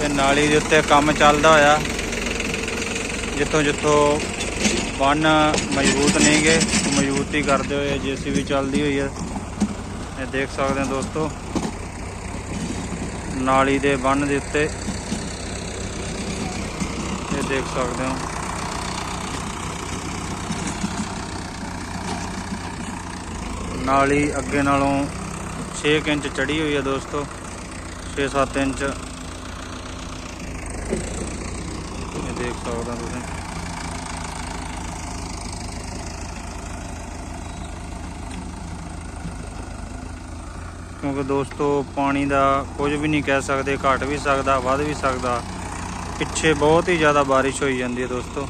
ਤੇ ਨਾਲੀ ਦੇ ਉੱਤੇ ਕੰਮ ਚੱਲਦਾ ਹੋਇਆ। ਜਿੱਥੋਂ ਜਿੱਥੋਂ ਬੰਨ ਮਜ਼ਬੂਤ ਨਹੀਂਗੇ ਮਜ਼ਬੂਤੀ ਕਰਦੇ ਹੋਏ ਜੀਸੀਬੀ ਚੱਲਦੀ ਹੋਈ ਹੈ ਇਹ ਦੇਖ ਸਕਦੇ ਹੋ ਦੋਸਤੋ, ਨਾਲੀ ਦੇ ਬੰਨ ਦੇ ਉੱਤੇ। ਇਹ ਦੇਖ ਸਕਦੇ ਹੋ। ਨਾਲੀ ਅੱਗੇ ਨਾਲੋਂ 6 ਇੰਚ ਚੜੀ ਹੋਈ ਹੈ ਦੋਸਤੋ 6-7 ਇੰਚ ਇਹ ਦੇਖ ਸਕਦੇ ਹੋ ਤੁਸੀਂ। ਕਿਉਂਕਿ ਦੋਸਤੋ, ਪਾਣੀ ਦਾ ਕੁਝ ਵੀ ਨਹੀਂ ਕਹਿ ਸਕਦੇ, ਘਟ ਵੀ ਸਕਦਾ, ਵੱਧ ਵੀ ਸਕਦਾ। ਪਿੱਛੇ ਬਹੁਤ ਹੀ ਜ਼ਿਆਦਾ ਬਾਰਿਸ਼ ਹੋਈ ਜਾਂਦੀ ਹੈ ਦੋਸਤੋ।